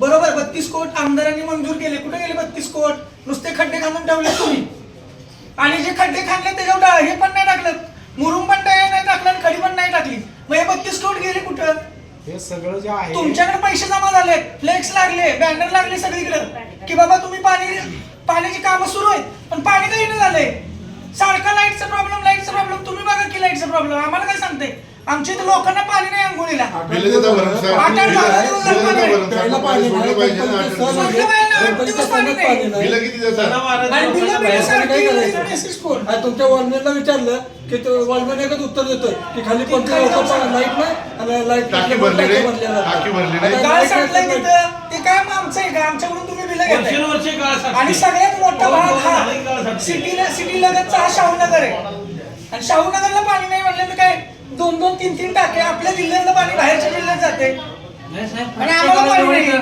बरोबर बत्तीस कोट आमदारांनी मंजूर केले. कुठे गेले बत्तीस कोट? नुसते खड्डे खांदून ठेवले तुम्ही. आणि जे खड्डे खांदले त्याच्यावर हे पण नाही टाकलं. मुरुम पण नाही नाही टाकलं आणि खडी पण नाही टाकली. मग हे बत्तीस कोट गेले कुठं? हे सगळं जे आहे तुमच्याकडे पैसे जमा झाले फ्लेक्स लागले बॅनर लागले सगळीकडे. की बाबा तुम्ही पाणी पाण्याची कामं सुरू आहेत पण पाणी काही नाही झालंय. सारखा लाईटचा प्रॉब्लेम लाईटचा प्रॉब्लेम तुम्ही बघा की लाईटचा प्रॉब्लेम आम्हाला काय सांगते आमच्या इथे लोकांना पाणी नाही अंघोळीला तुमच्या वॉलमॅनला विचारलं की तो वॉलमॅन एकच उत्तर देतोय की खाली पंप लाइट नाही आणि लाइट टाकी भरली नाही, टाकी भरली नाही. काय सांगताय तिथं. ते काय मग आमचं आहे का? आमच्याकडून तुम्ही बिलं. आणि सगळ्यात मोठा भाग हा. सिटीला सिटी लगतचा हा शाहूनगर आहे. आणि शाहूनगरला पाणी नाही म्हणलं मी काय? दोन दोन तीन तीन टाके आपल्या जिल्ह्यातलं पाणी बाहेरच्या जिल्ह्यात जाते. नाही आणि आम्हाला पाणी नाही. नाही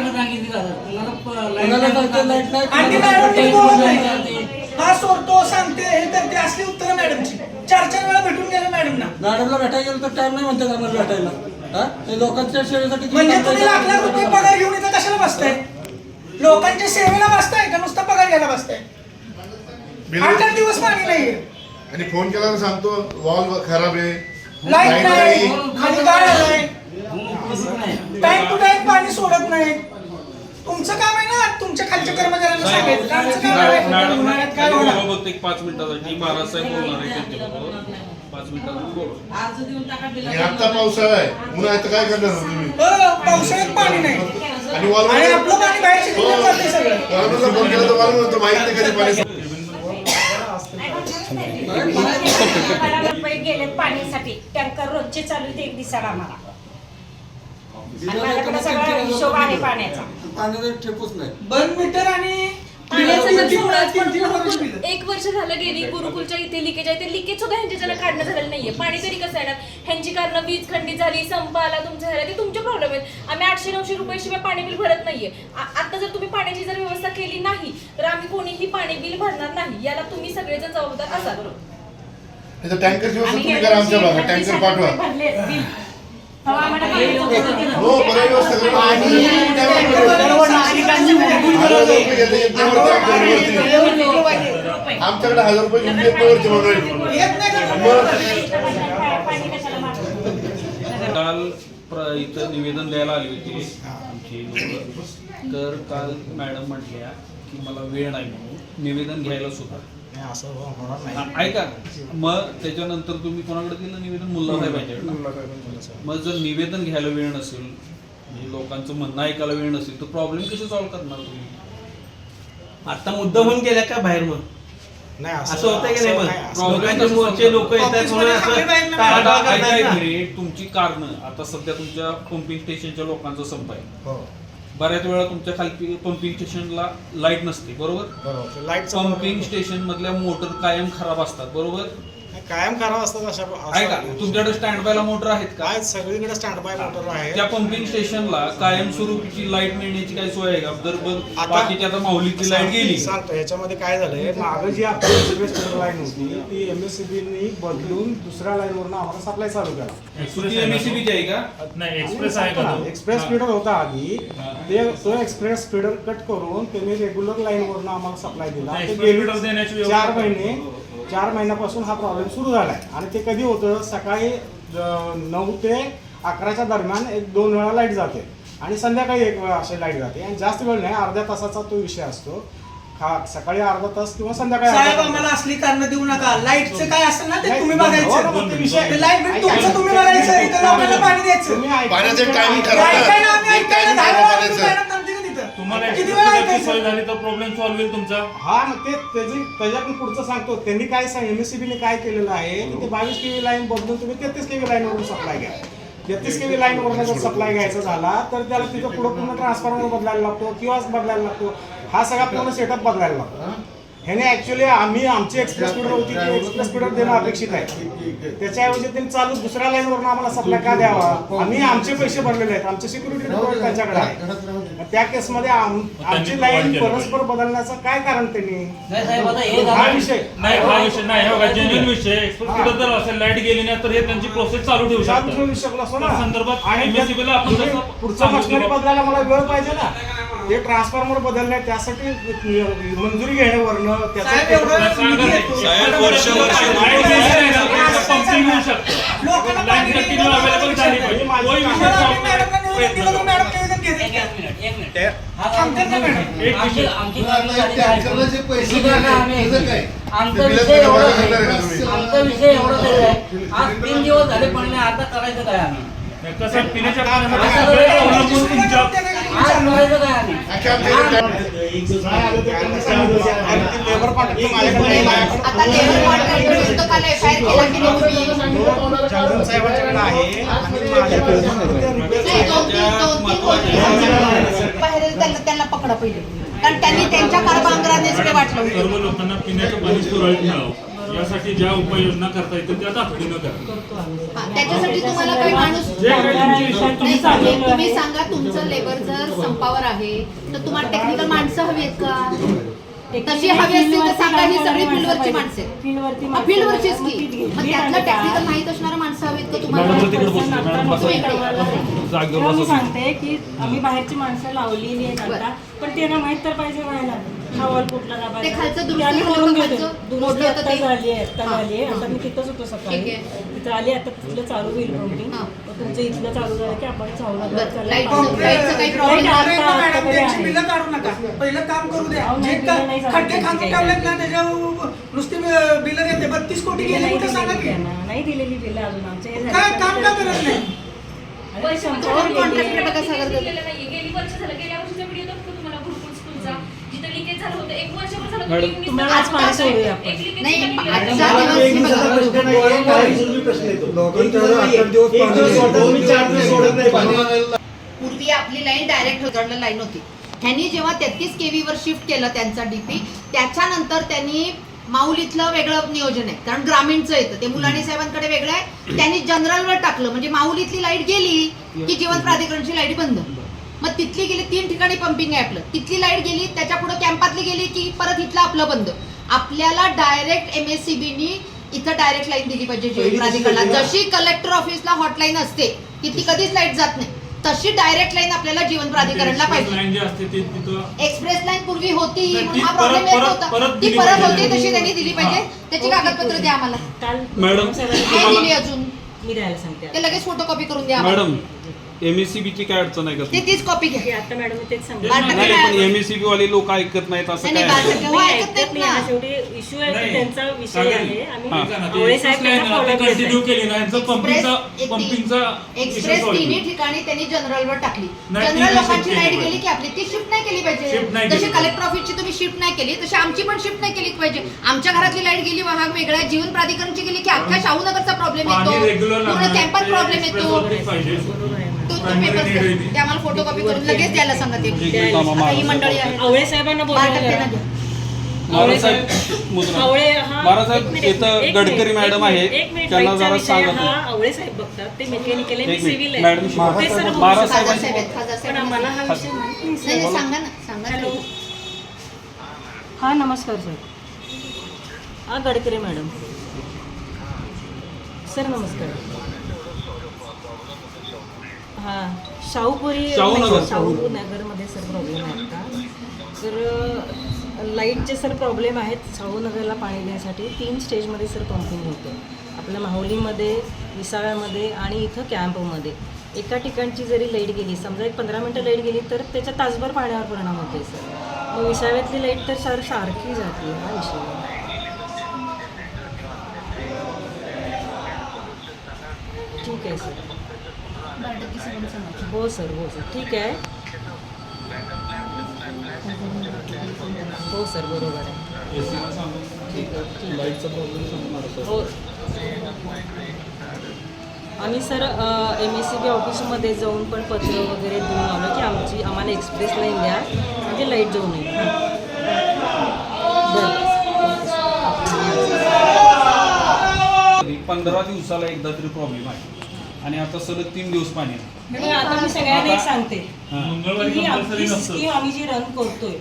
नाही आणि ती मॅडम बोलत नाही नाही. हा सोडतो सांगते हे करते असली उत्तरं मॅडमची. चार चार वेळा भेटून गेले मॅडमना. मॅडमला भेटायला गेलं तर टाइम नाही म्हणतात आम्हाला भेटायला. हा? हे लोकांच्या सेवेसाठी म्हणजे तुम्ही करताय लाख लाख रुपये पगार घेऊन इथं कशाला बसताय? लोकांच्या सेवेला बसताय का? नुसता पगार घ्यायला बसताय? आठ दिवस पाणी नाहीये. आणि फोन केला तर सांगतो वॉल खराब आहे. लाइट नाही. खाली गाळ आलाय. टाइम टू टाइम पाणी सोडत नाही. तुमचं काम आहे ना तुमच्या खालच्या कर्मचाऱ्यांना सांगायचं. आमचं काम आहे. मॅडम उन्हाळ्यात काय होणार? बघतो पाच मिनिटासाठी महाराज साहेब बोलणार आहे त्यांच्याबरोबर पाच मिनिटासाठी बोल. अर्ज देऊन टाका बिल. आणि आता पावसाळा आहे. उन्हाळ्यात काय करणार तुम्ही? हो, पावसाळ्यात पाणी नाही. आणि आणि आपलं पाणी जाते सगळं. वॉलमॅनला फोन केला तर म्हणतो माहीत नाही कधी पाणी गेले पाण्यासाठी. टँकर रोजचे चालू आहेत एक दिवसाला आम्हाला. आणि माझ्याकडे सगळा हिशोब आहे पाण्याचा. पाण्याचा ठेपूच नाही. बंद मीटर आणि पाण्याचं तीन- नक्की तीन- मुळात तीन- पण तीन वर्ष गुरुकुल- बिलं. एक वर्ष झालं गेली गुरुकुलच्या इथे लिकेज आहे. ते लिकेज सुद्धा ह्यांच्याच्यानं काढणं झालेलं नाहीये. पाणी तरी कसं येणार? ह्यांची कारण वीज खंडित झाली संप आला तुमच्या झाला ते तुमचे प्रॉब्लेम आहेत. आम्ही आठशे नऊशे रुपये शिवाय पाणी बिल भरत नाहीये. आ- आता जर तुम्ही पाण्याची जर व्यवस्था केली नाही तर आम्ही कोणीही पाणी बिल भरणार नाही. याला तुम्ही सगळेजण जबाबदार असाल. त्याचं टँकरची व्यवस्था तुम्ही करा आमच्या भागात टँकर पाठवा. हो बरं व्यवस्था करा टँकर हजार आमच्याकडे हजार रुपये घेऊन यज्ञावरती म्हणून येत नाही का पाणी कशाला मारतो? काल प्र- इथं निवेदन द्यायला आली होती आमची लोक. तर काल मॅडम म्हटल्या की मला वेळ नाही म्हणून निवेदन घ्यायला सुद्धा. नाही, असं होणार नाही. ऐका. मग त्याच्यानंतर तुम्ही कोणाकडे दिलं निवेदन? मुल्ला साहेबांच्याकडे मग जर निवेदन घ्यायला वेळ नसेल म्हणजे लोकांचं म्हणणं ऐकायला वेळ नसेल तर प्रॉब्लेम कसे सॉल्व्ह करणार तुम्ही? आता मुद्दा होऊन गेल्या का बाहेर मग? नाही असं होतंय की नाही मोर्चे लोक येतात तुमची कारण आता सध्या तुमच्या पंपिंग स्टेशनच्या लोकांचा संप आहे. हो. बऱ्याच वेळा तुमच्या खाली पंपिंग स्टेशनला लाइट नसते बरोबर? बरोबर. लाइट पंपिंग स्टेशन मधल्या मोटर कायम खराब असतात बरोबर? कायम करावं असतात अशा ऐका असं- तुमच्याकडे स्टँड बायला मोटर आहेत का? काय सगळीकडे स्टँड बाय मोटर आहे त्या पंपिंग स्टेशनला कायमस्वरूपीची लाइट मिळण्याची काय सोय आहे का? जर ब- आता- बाकीची आता माऊलीची लाइट गेली. सांगतो याच्यामध्ये काय झालंय मागं जी आपली एक्सप्रेस लाईन होती ती एम एस बदलून दुसऱ्या लाईन वरून आम्हाला सप्लाय चालू केला. ती? एमएससीबीची आहे का? नाही एक्सप्रेस आहे का तो? एक्सप्रेस स्पीडर होता आधी. ते तो एक्सप्रेस स्पीडर कट करून त्यांनी रेग्युलर लाईन वरून आम्हाला सप्लाय दिला. नाही, ते express गेली speeder देण्याची व्यवस्था चार. महिने. चार महिन्यापासून हा प्रॉब्लेम सुरू झालाय. आणि ते कधी होतं? सकाळी नऊ ते अकराच्या दरम्यान एक दोन वेळा लाइट जाते. आणि संध्याकाळी एक वेळा अशी लाइट जाते. आणि जास्त वेळ नाही अर्ध्या तासाचा तो विषय असतो. खा- सकाळी अर्धा तास किंवा संध्याकाळी साहेब तास. आम्हाला असली कारण देऊ नका. लाईटचं काय असेल ना ते तुम्ही बघायचं. ते विषय- ते लाइट बिल तुमचं तुम्ही बघायचं इथं लोकांना पाणी द्यायचं. तुम्ही ऐका- पाण्याचं timing ते ठरवा. ऐकायला आम्ही एक ऐकायला timing दहा ठरवा वेळा पाण्याचं. तुम्हाला किती एक्सप्रेस वेळा स्पीडरची सोय ऐकायचं झाली तर प्रॉब्लेम सॉल्व्ह होईल तुमचा. हा ते त्याची त्याच्याकडून पुढचं सांगतो. त्यांनी काय सांग एमएससीबीने काय केलेलं आहे? की ते बावीस केवी लाईन बदलून तुम्ही तेहतीस केवी लाईन वरून सप्लाय घ्या. तेहतीस केवी लाईन वरून जर सप्लाय घ्यायचा झाला तर त्याला तिथं पुढे पूर्ण ट्रान्सफॉर्मर बदलायला लागतो किंवा बदलायला लागतो. हा सगळा पूर्ण सेटअप बदलायला लागतो. ह्याने ऍक्च्युली आम्ही आमची एक्सप्रेस स्पीडर होती ती एक्सप्रेस स्पीडर देणं अपेक्षित आहे. त्याच्याऐवजी त्यांनी चालू दुसऱ्या लाईन वरून आम्हाला सप्लाय का द्यावा? आम्ही आमचे पैसे भरलेले आहेत. आमचे सिक्युरिटी त्यांच्याकडे आहे. मग त्या केसमध्ये आम- आमची लाईन परस्पर बदलण्याचं काय कारण त्यांनी? नाही साहेब आता हे हा झालं. विषय. नाही हा विषय नाही हा जेन्युन विषय जर असेल लाइट गेली नाही तर हे त्यांची प्रोसेस चालू ठेवू चालू शकतात ठेवू शकलो असतो ना. त्या संदर्भात आणि ला आपण जसं पुढचं सांगितलं मशिनरी बा- बदलायला मला वेळ पाहिजे ना. ते ट्रान्सफॉर्मर बदलणे त्यासाठी मंजुरी घेण्यावरनं साहेब त्याचं एवढं निधी येतो. साहेब, वर्ष- वर्ष- लाइट गेली नाही ना, तर पंपिंग होऊ शकतं. लोकांना पाणी झाली पाहिजे. विषय. मॅडम मॅडम आमची विषय आहे आज तीन दिवस झाले पण नाही आता करायचं काय आम्ही? साहेबांच्याकडे आहे आणि त्यांना पकडा पहिले कारण त्यांनी त्यांच्या कारभांगरानेच ते वाटलं होतं. सर्व लोकांना पिण्याचं पाणी सुरळीत मिळावं यासाठी ज्या उपाययोजना करता येतील त्या तातडीनं करा. त्याच्यासाठी तुम्हाला काही माणूस जे काही तुमची इच्छा आहे, नाही सांगेल तुम्ही सांगा तुमचं लेबर जर संपावर आहे तर तुम्हाला टेक्निकल माणसं हवी आहेत का? तशी हवी असतील तर सांगा ही सगळी फील्डवरची माणसं आहेत. फील्डवरती हा, फील्डवरचीच की. मग त्यातलं टेक्निकल माहीत असणारं माणसं हवीत का तुम्हाला? तुम्ही इकडे या. मी सांगते की आम्ही बाहेरची माणसं लावलेली आहेत आता. पण त्यांना माहीत तर पाहिजे व्हायला हा वॉल कुठला ते खालचं दुरुस्ती ते आम्ही होतं करून का घेतो खालचं? दुरुस्ती मोठं होतं आता ते? झाली आहे आता हा. झाली आहे आता मी तिथंच होतो सकाळी आहे. तिथं आली आता तिथलं चालू होईल हा. मग तुमचं इथलं चालू झालं की आपण चालू बरं, लाईटचं- लाईटचं काही problem लाइट अरे आता- मॅडम आताकडे त्यांची आहे. बिलं काढू नका पहिलं काम करू द्या अहो, जे नाही, का- बिलं नाही सांगत खड्डे त्यांची खांदून काही. ठेवलेत ना त्याच्यावर नुसती बिलं घेते बत्तीस कोटी गेले नाही कुठे सांगा दिलेली की त्यांना, नाही दिलेली बिलं अजून हे काय झालं काम का करत नाही आणि ते संपावर कोण गेली. contractor बघा सागर दादा. गेलेलं नाहीये. गेली वर्ष झालं गेल्या वर्षीचा व्हिडिओ दाखवतो तुम्हाला गुरुकुल स्कूलचा जिथं लिकेज झालं होतं. एक वर्षभर झालं मॅडम, तुम्ही तुम्हाला आज पाणी सोडूया आपण. एक leakage नाही झाली. आजचा गेल्या दिवस मी बघा. पूर्वी आपली लाईन डायरेक्ट उघडलं लाईन होती. ह्यांनी जेव्हा तेहतीस केव्ही वर शिफ्ट केलं त्यांचा डीपी त्याच्यानंतर त्यांनी माऊलीतलं वेगळं नियोजन आहे. कारण ग्रामीणचं येतं. ते मुलाणी साहेबांकडे वेगळं आहे. त्यांनी जनरलवर टाकलं. म्हणजे माऊलीतली लाइट गेली की जीवन प्राधिकरणची लाइट बंद. मग तिथली गेली तीन ठिकाणी पंपिंग आहे आपलं. तिथली लाइट गेली त्याच्या पुढे कॅम्पातली गेली की परत इथलं आपलं बंद. आपल्याला डायरेक्ट एम एस सी बीनी इथं डायरेक्ट लाईन दिली पाहिजे जीवन प्राधिकरणात जशी कलेक्टर ऑफिसला हॉटलाईन असते की ती कधीच लाइट जात नाही. तशी डायरेक्ट लाईन आपल्याला जीवन प्राधिकरणला पाहिजे. लाईन जी असते ती तिथं एक्सप्रेस लाईन पूर्वी होती म्हणून हा प्रॉब्लेम परत- येत होता. ती परत. होती तशी त्यांनी दिली पाहिजे. त्याची कागदपत्र द्या आम्हाला. काल मॅडम, साहेबांनी नाही दिली अजून. मी द्यायला सांगते ते लगेच फोटोकॉपी करून द्या मॅडम एमएससीबी ची काय अडचण आहे का ते? तीच कॉपी घ्या हे आता मॅडम तेच सांगते नाही पण नाही. एमएससीबी वाले लोक ऐकत नाहीत असं नाही, काय नाही, आहे? ऐकत ऐकत नाहीत नाही ना. हा शेवटी इश्यू आहे नाही. की त्यांचा विषय. आहे आम्ही आवळे एक्सप्रेस साहेब follow करत कंटिन्यू. केली ना यांचं पंपिंगचा एक्सप्रेस- पंपिंगचा एक्सप्रेस तिन्ही. ठिकाणी त्यांनी जनरलवर टाकली नाही, जनरल लोकांची shift लाइट केली गेली की आपली ती शिफ्ट नाही केली Shift नाही पाहिजे केली जशी कलेक्टर ऑफिसची तुम्ही शिफ्ट नाही केली तशी आमची पण शिफ्ट नाही केली पाहिजे आमच्या घरातली लाइट गेली हा वेगळा आहे. जीवन प्राधिकरणची गेली की अख्ख्या शाहूनगरचा प्रॉब्लेम पाणी येतो रेग्युलर पूर्ण कॅम्पात प्रॉब्लेम येतो पाहिजे ती. आम्हाला फोटोकॉपी करून लगेच द्यायला आता ही मारा मंडळी आहे. आवळे साहेबांना बोलवा जरा. मुद्रा. आवळे हा मारा साहेब एक मिनिट, इथं गडकरी मॅडम आहे मिनिट, त्यांना जरा विषय सांगा हा तुम्ही. आवळे साहेब बघतात. ते मेकॅनिकल आहे मी एक मिनिट. सिव्हिल मॅडम, आहे ते सर बोलू मारा शकतात. खासदार साहेब आहेत, खासदार पण साहेब आम्हाला हा विषय माहीत नाही, नाही सर. नाही सांगा ना सांगा हॅलो. हा नमस्कार सर. हा गडकरी मॅडम. सर नमस्कार. हां शाहूपुरी शाहूनगर. शाहू नगरमध्ये सर प्रॉब्लेम आहे आता. तर लाईटचे सर प्रॉब्लेम आहेत शाहूनगरला पाणी देण्यासाठी तीन स्टेजमध्ये सर पंपिंग होतं. आपल्या माहुलीमध्ये विसाव्यामध्ये आणि इथं कॅम्पमध्ये. एका ठिकाणची जरी लाइट गेली समजा एक पंधरा मिनटं लाइट गेली तर त्याच्या तासभर पाण्यावर परिणाम होते सर. मग विसाव्यातली लाइट तर सर सारखी जाते हा विषय आहे. ठीक आहे सर हो सर हो सर. ठीक आहे. हो सर बरोबर आहे. हो. आम्ही sir M S C B ऑफिसमध्ये जाऊन पण पत्र वगैरे देऊन आलो की आमची आम्हाला एक्सप्रेस लाईन द्या. म्हणजे लाइट जाऊ नये. पंधरा दिवसाला एकदा तरी प्रॉब्लेम आहे. आणि आता सलग तीन दिवस पाणी नाही. आता मी सगळ्यांना एक सांगते. हा. मंगळवारी ही कंपल्सरी आपली नसतं स्कीम आम्ही जी रन करतोय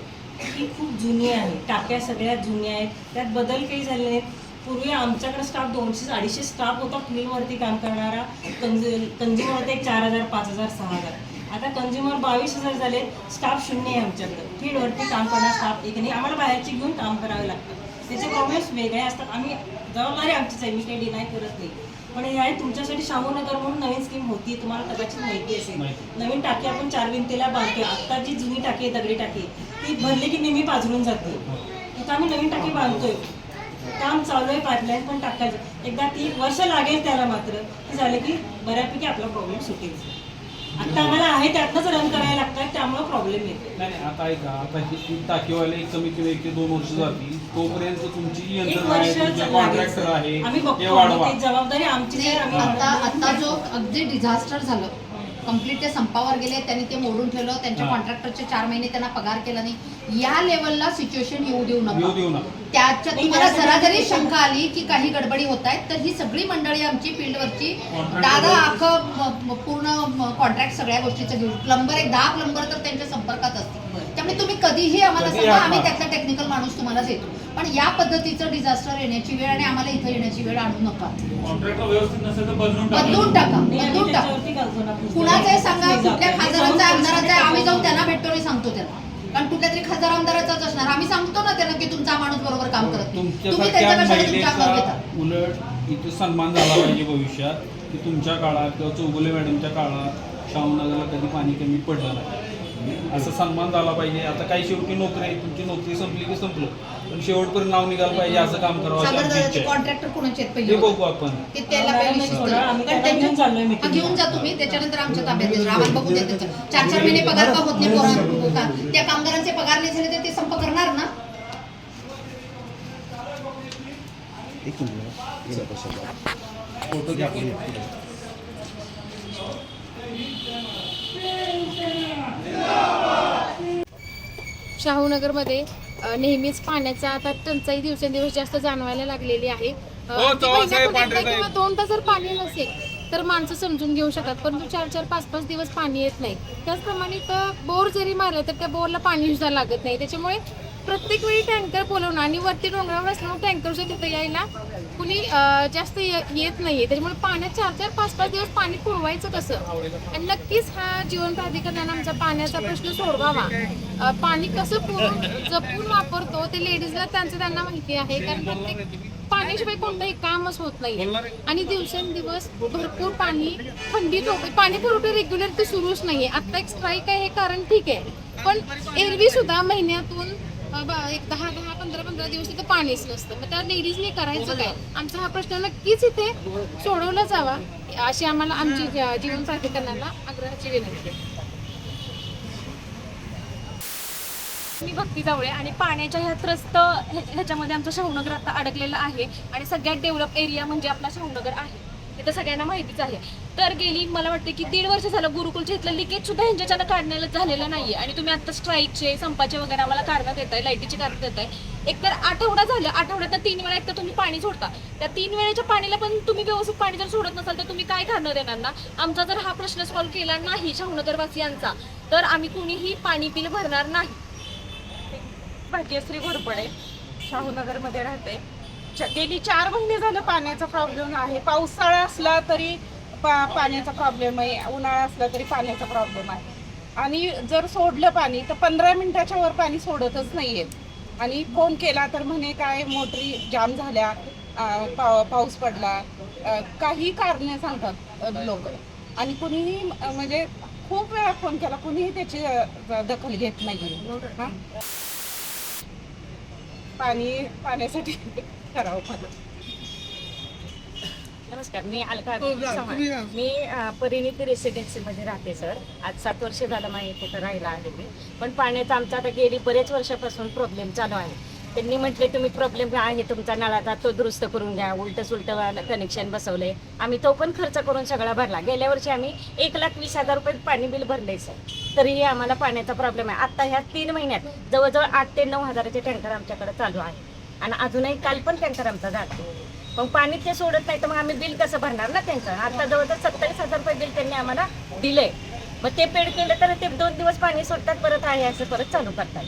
ती खूप जुनी आहे. टाक्या सगळ्यात जुन्या आहेत. त्यात बदल काही झाले नाहीत. पूर्वी आमच्याकडे स्टाफ दोनशे अडीचशे स्टाफ होता फील्डवरती काम करणारा. कंझ्युमर एक चार हजार पाच हजार सहा हजार. आता कंझ्युमर बावीस हजार झाले स्टाफ शून्य आहे आमच्याकडे. फील्डवरती काम करणारा स्टाफ एक नाही. आम्हाला बाहेरचे घेऊन काम करावे लागतं त्याचे प्रॉब्लेम्स वेगळे असतात. आम्ही जबाबदारी आमचीच आहे. मी काही डिनाय करत नाही. पण आहे तुमच्यासाठी शाहूनगर म्हणून नवीन स्कीम होती. तुम्हाला कदाचित माहिती असेल. नवीन टाकी आपण चार भिंतीला बांधतोय. आता जी जुनी टाकी आहे दगडी टाकी ती भरली की नेहमी पाजरून जाते. आता आम्ही नवीन टाकी बांधतोय. काम चालू आहे पाईपलाईन पण टाकायचं. एकदा ती वर्ष लागेल त्याला मात्र. ती झालं की बऱ्यापैकी आपला प्रॉब्लेम सुटेल. आता आम्हाला आहे त्यातनंच रन करायला लागतात त्यामुळे प्रॉब्लेम येतो नाही नाही, आता ऐका आता ही एक कमी किंवा एक ते दोन वर्ष जातील तोपर्यंत तुमची एक यंत्रणा आहे वर्ष तुमचे कॉन्ट्रॅक्टर. आहे आम्ही ते बघतो वाढवा आणि ती जबाबदारी आमची नाही, आम्ही आता. आता जो अगदी डिझास्टर झालं कंप्लीट ते संपावर गेले त्यांनी ते मोडून ठेवलं त्यांच्या. कॉन्ट्रॅक्टरचे चार महिने त्यांना पगार केला नाही. या लेवलला सिच्युएशन येऊ देऊ येऊ नका देऊ नका. त्याच्या नाही, तुम्हाला जरा जरी शंका आली की काही गडबडी होत आहेत तर ही सगळी मंडळी आमची फील्डवरची दादा. अख्खं म- म- पूर्ण कॉन्ट्रॅक्ट सगळ्या गोष्टीचं घेऊन. प्लंबर एक दहा प्लंबर तर त्यांच्या संपर्कात असतील. त्यामुळे तुम्ही कधीही आम्हाला कधीही सांगा आम्ही. त्यातला टेक्निकल माणूस तुम्हाला देतो. पण या पद्धतीचं डिझास्टर येण्याची वेळ आणि आम्हाला इथं येण्याची वेळ आणू नका. बदलून टाका. बदलून टाका. कुणाचं आहे सांगा कुठल्या जाऊ. खासदारांचा आमदाराचा आहे आम्ही जाऊन जाऊ. त्यांना भेटतो आणि सांगतो त्यांना. कारण कुठल्या तरी खासदार आमदाराचाच असणार. आम्ही सांगतो ना त्यांना की तुमचा माणूस बरोबर काम करत नाही. तुम्ही तुमच्यासारख्या त्यांच्या कशाला तुमच्या अंगावर घेता. महिलेचा उलट इथे सन्मान झाला पाहिजे भविष्यात की तुमच्या काळात किंवा चौगुले मॅडमच्या काळात शाहूनगरला कधी पाणी कमी पडलं नाही. असं सन्मान झाला पाहिजे. आता काही शेवटी नोकरी आहे. तुमची नोकरी संपली की संपलं. पण शेवटपर्यंत नाव निघालं पाहिजे असं काम करावं अशी आमची सागर इच्छा आहे. कॉन्ट्रॅक्टर कोणाचे आहेत ते पहिले बघू आपण. ते त्याला आम्हाला पहिली नाही शिस्त. सोडा, आम्ही कारण त्याला घेऊन चाललोय त्यांच्या- meeting. हा, घेऊन जा तुम्ही त्याच्यानंतर आमच्या ताब्यात द्या. आम्हाला बघू द्या त्याचं चार चार महिने पगार का होत नाही पोरां- का- त्या कामगारांचे पगार नाही झाले तर ते संप करणार ना? शाहूनगरमध्ये नेहमीच पाण्याचा आता टंचाई दिवसेंदिवस जास्त जाणवायला लागलेली आहे. एकदा किंवा दोनदा जर पाणी नसेल तर माणसं समजून घेऊ शकतात. परंतु चार चार पाच पाच दिवस पाणी येत नाही. त्याचप्रमाणे बोर जरी मारलं तर त्या बोरला पाणी सुद्धा लागत नाही. त्याच्यामुळे प्रत्येक वेळी टँकर बोलवणं आणि वरती डोंगरावर असल्यामुळे टँकरच्या तिथं यायला कुणी जास्त ये- येत नाहीये. त्याच्यामुळे पाण्यात चार चार पाच पाच दिवस पाणी पुरवायचं कसं? आणि नक्कीच हा जीवन प्राधिकरणानं आमचा पाण्याचा प्रश्न सोडवावा. पाणी कसं पुरून जपून वापरतो ते लेडीजला त्यांचं त्यांना माहिती आहे. कारण प्रत्येक पाण्याशिवाय कोणतंही कामच होत नाही. आणि दिवसेंदिवस भरपूर पाणी थंडीत होते पाणी पुरवठा रेग्युलर ते सुरूच नाहीये. आता एक स्ट्राईक आहे हे कारण ठीक आहे. पण एरवी सुद्धा महिन्यातून बा एक दहा दहा पंधरा पंधरा दिवस तिथं पाणीच नसतं. मग त्या लेडीजने करायचं काय? आमचा हा प्रश्न नक्कीच इथे सोडवला जावा. अशी आम्हाला आमची ज- जीवन प्राधिकरणाला आग्रहाची विनंती आहे. मी भक्ती जावळे आणि पाण्याच्या ह्या त्रस्त ह्या- ह्याच्यामध्ये आमचं शाहूनगर आता अडकलेलं आहे आणि सगळ्यात डेव्हलप एरिया म्हणजे आपला शाहूनगर आहे. हे तर सगळ्यांना माहितीच आहे. तर गेली. मला वाटते की दीड वर्ष झालं गुरुकुलच्या इथलं लिकेज सुद्धा ह्यांच्याच्यानं काढण्याला झालेलं नाही आणि तुम्ही आता स्ट्राईकचे संपाचे वगैरे आम्हाला काढण्यात येत आहे लाईटीचे काढण्यात येत आहे एक तर आठवडा झालं आठवड्यात तीन वेळा एक तर तुम्ही पाणी सोडता. त्या तीन वेळेच्या पाणीला पण तुम्ही व्यवस्थित पाणी जर सोडत नसाल तर तुम्ही काय करणार देणार ना? आमचा जर हा प्रश्न सॉल्व्ह केला नाही शाहूनगरवासियांचा तर आम्ही कुणीही पाणी बिल भरणार नाही. भाग्यश्री घोरपडे शाहूनगरमध्ये राहते. गेली चार महिने झालं पाण्याचा प्रॉब्लेम आहे. पावसाळा असला तरी पा पाण्याचा प्रॉब्लेम आहे उन्हाळा असला तरी पाण्याचा प्रॉब्लेम आहे. आणि जर सोडलं पाणी तर पंधरा मिनिटाच्या वर पाणी सोडतच नाही आहेत आणि फोन केला तर म्हणे काय मोटरी जाम झाल्या पाव पाऊस पडला. काही कारणे सांगतात लोक. आणि कुणीही म्हणजे खूप वेळा फोन केला कुणीही त्याची दखल घेत नाही. हां? पाणी पाण्यासाठी करावं मदत नमस्कार मी अलका चव्हाण. मी परिणिती रेसिडेन्सीमध्ये राहते सर. आज सात वर्ष झालं माझ्या तिथं राहिला आहे मी पण पाण्याचा आमचा आता गेली बरेच वर्षापासून प्रॉब्लेम चालू आहे. त्यांनी म्हटले तुम्ही प्रॉब्लेम आहे तुमचा नळाचा तो दुरुस्त करून घ्या. उलट सुलट कनेक्शन बसवले आम्ही तो पण खर्च करून सगळा भरला. गेल्या वर्षी आम्ही एक लाख वीस हजार रुपये पाणी बिल भरले सर. तरीही आम्हाला पाण्याचा प्रॉब्लेम आहे. आता ह्या तीन महिन्यात जवळजवळ आठ ते नऊ हजाराचे टँकर आमच्याकडे चालू आहे. आणि अजूनही काल पण टँकर आमचा जातो मग पाणी ते सोडत नाही तर मग आम्ही बिल कसं भरणार ना त्यांचं? आता जवळजवळ सत्तावीस हजार रुपये बिल त्यांनी आम्हाला दिले मग ते पेड केलं तर ते दोन दिवस पाणी सोडतात परत आहे असं परत चालू करतात.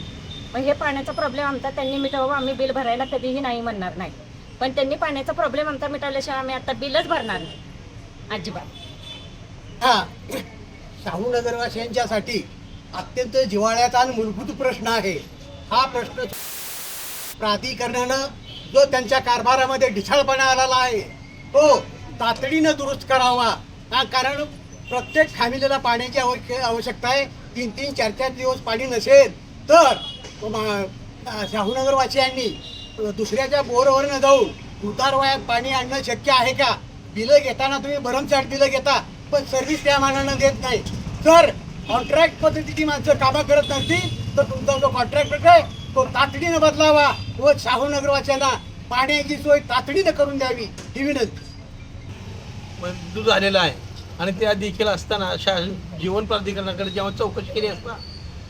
मग हे पाण्याचा प्रॉब्लेम आमचा त्यांनी मिटवा आम्ही बिल भरायला कधीही नाही म्हणणार नाही. पण त्यांनी पाण्याचा प्रॉब्लेम आमचा मिटवल्याशिवाय आम्ही आता बिलच भरणार नाही. अजिबात. हा. नगरवासियांच्यासाठी अत्यंत जिव्हाळ्याचा आणि मूलभूत प्रश्न आहे. हा प्रश्न प्राधिकरणानं जो त्यांच्या कारभारामध्ये ढिसाळपणा आलेला आहे तो तातडीनं दुरुस्त करावा. कारण प्रत्येक फॅमिलीला पाण्याची आवश्य आवश्यकता आहे. तीन तीन चार चार दिवस पाणी नसेल तर शाहूनगरवासियांनी दुसऱ्याच्या बोरवर न जाऊन उतार वयात पाणी आणणं शक्य आहे का? बिलं घेताना तुम्ही भरमसाठ बिलं घेता पण सर्व्हिस त्या मानानं देत नाही. तर कॉन्ट्रॅक्ट पद्धतीची माणसं कामं करत नसतील तर तुमचा जो कॉन्ट्रॅक्टर आहे तो तातडीनं बदलावा व शाहूनगरवाच्यांना पाण्याची सोय तातडीनं करून द्यावी ही विनंती. मंजूर झालेला आहे. आणि त्या देखील असताना शा जीवन प्राधिकरणाकडे जेव्हा चौकशी केली असता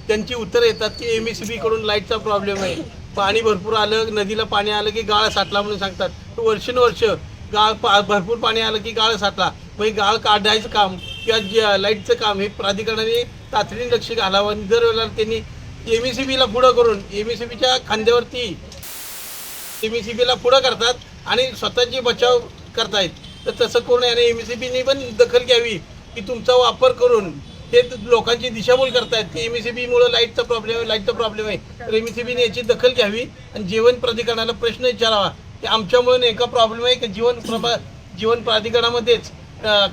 त्यांची उत्तरं येतात की एम एस बी कडून लाईटचा प्रॉब्लेम आहे. पाणी भरपूर आलं नदीला पाणी आलं की गाळ साठला म्हणून सांगतात. वर्षानुवर्ष गाळ पा भरपूर पाणी आलं की गाळ साठला. मग गाळ काढायचं काम किंवा लाईटचं काम हे प्राधिकरणाने तातडीने लक्ष घालावं. आणि दर वेळेला त्यांनी एम सी बीला पुढं करून एम सी बीच्या खांद्यावरती एम सी बीला पुढं करतात आणि स्वतःची बचाव करतायत. तर तसं करून याने एम सी बीने पण दखल घ्यावी की तुमचा वापर करून ते लोकांची दिशाभूल करतायत की एम सी बीमुळं लाईटचा प्रॉब्लेम आहे लाईटचा प्रॉब्लेम आहे. तर एम सी बीने याची दखल घ्यावी आणि जीवन प्राधिकरणाला प्रश्न विचारावा की आमच्यामुळे नेमका प्रॉब्लेम आहे की जीवन प्रभा जीवन प्राधिकरणामध्येच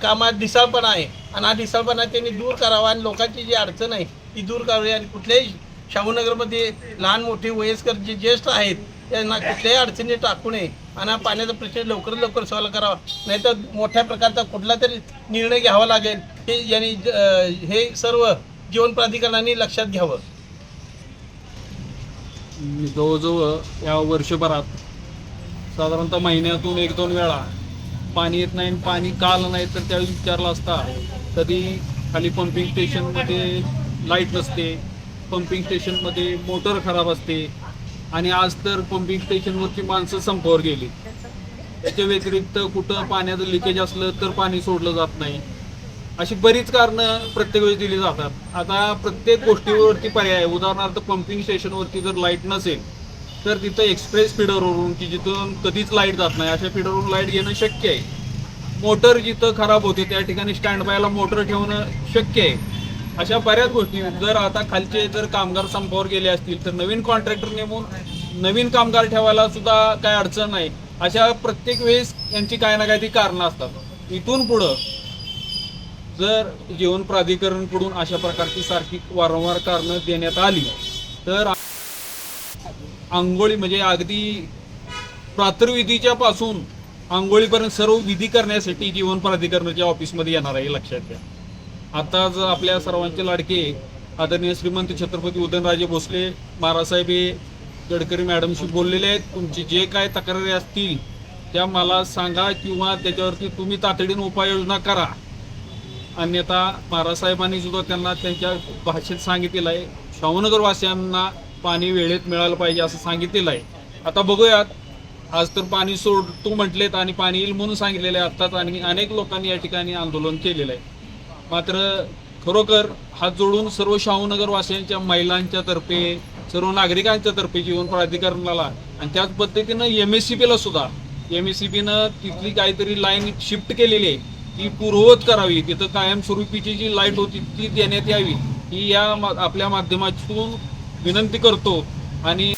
कामात ढिसाळपणा आहे. आणि हा ढिसाळपणा त्यांनी दूर करावा आणि लोकांची जी अडचण आहे ती दूर करावी आणि कुठल्याही शाहूनगरमध्ये लहान मोठे वयस्कर जे ज्येष्ठ आहेत त्यांना कुठल्याही अडचणी टाकू नये. आणि हा पाण्याचा प्रश्न लवकरात लवकर सॉल्व करावा. नाहीतर मोठ्या प्रकारचा कुठला तरी निर्णय घ्यावा लागेल. हे यांनी हे सर्व जीवन प्राधिकरणाने लक्षात घ्यावं. जवळजवळ या वर्षभरात साधारणतः महिन्यातून एक दोन वेळा पाणी येत नाही आणि पाणी का आलं नाही तर त्यावेळी विचारलं असता तरी खाली पंपिंग स्टेशनमध्ये लाइट नसते. पंपिंग स्टेशनमध्ये मोटर खराब असते. आणि आज तर पंपिंग स्टेशनवरची माणसं संपावर गेली. त्याच्या व्यतिरिक्त कुठं पाण्याचं लिकेज असलं तर पाणी सोडलं जात नाही. अशी बरीच कारणं प्रत्येक वेळी दिली जातात. आता प्रत्येक गोष्टीवरती पर्याय आहे. उदाहरणार्थ पंपिंग स्टेशनवरती जर लाइट नसेल तर तिथं एक्सप्रेस फिडरवरून की जिथून कधीच लाइट जात नाही. अशा फिडरवरून लाइट घेणं शक्य आहे. मोटर जिथं खराब होते त्या ठिकाणी स्टँड बायला मोटर ठेवणं शक्य आहे. अशा बऱ्याच गोष्टी. जर आता खालचे जर कामगार संपावर गेले असतील तर नवीन कॉन्ट्रॅक्टर नेमून नवीन कामगार ठेवायला सुद्धा काय अडचण नाही. अशा प्रत्येक वेळेस यांची काय ना काही ती कारणं असतात. इथून पुढं जर जीवन प्राधिकरणकडून अशा प्रकारची सारखी वारंवार कारणं देण्यात आली तर आंघोळी म्हणजे अगदी प्रातर्विधीच्या पासून आंघोळीपर्यंत सर्व विधी करण्यासाठी जीवन प्राधिकरणाच्या ऑफिसमध्ये येणार आहे लक्षात घ्या. आताच आपल्या सर्वांचे लाडके आदरणीय श्रीमंत छत्रपती उदयनराजे भोसले महाराजसाहेब हे गडकरी मॅडमशी बोललेले आहेत. तुमची जे काय तक्रारी असतील त्या मला सांगा किंवा त्याच्यावरती तुम्ही तातडीने उपाययोजना करा. अन्यथा महाराजसाहेबांनी सुद्धा त्यांना त्यांच्या भाषेत सांगितलेलं आहे. शाहूनगरवासियांना पाणी वेळेत मिळालं पाहिजे असं सांगितलेलं आहे. आता बघूयात. आज तर पाणी सोडतो म्हटलेत आणि पाणी येईल म्हणून सांगितलेलं आहे. आत्ताच आणि अनेक लोकांनी या ठिकाणी आंदोलन केलेलं आहे. मात्र खरोखर हात जोडून सर्व शाहूनगर वासियांच्या महिलांच्या तर्फे सर्व नागरिकांच्या तर्फे जीवन प्राधिकरणाला आणि त्याच पद्धतीनं एम एस सी बीला सुद्धा एम एस सी बीनं तिथली काहीतरी लाईन शिफ्ट केलेली आहे ती पूर्ववत करावी. तिथं कायमस्वरूपीची जी लाइट होती ती देण्यात यावी. ही या मा- आपल्या माध्यमातून विनंती करतो आणि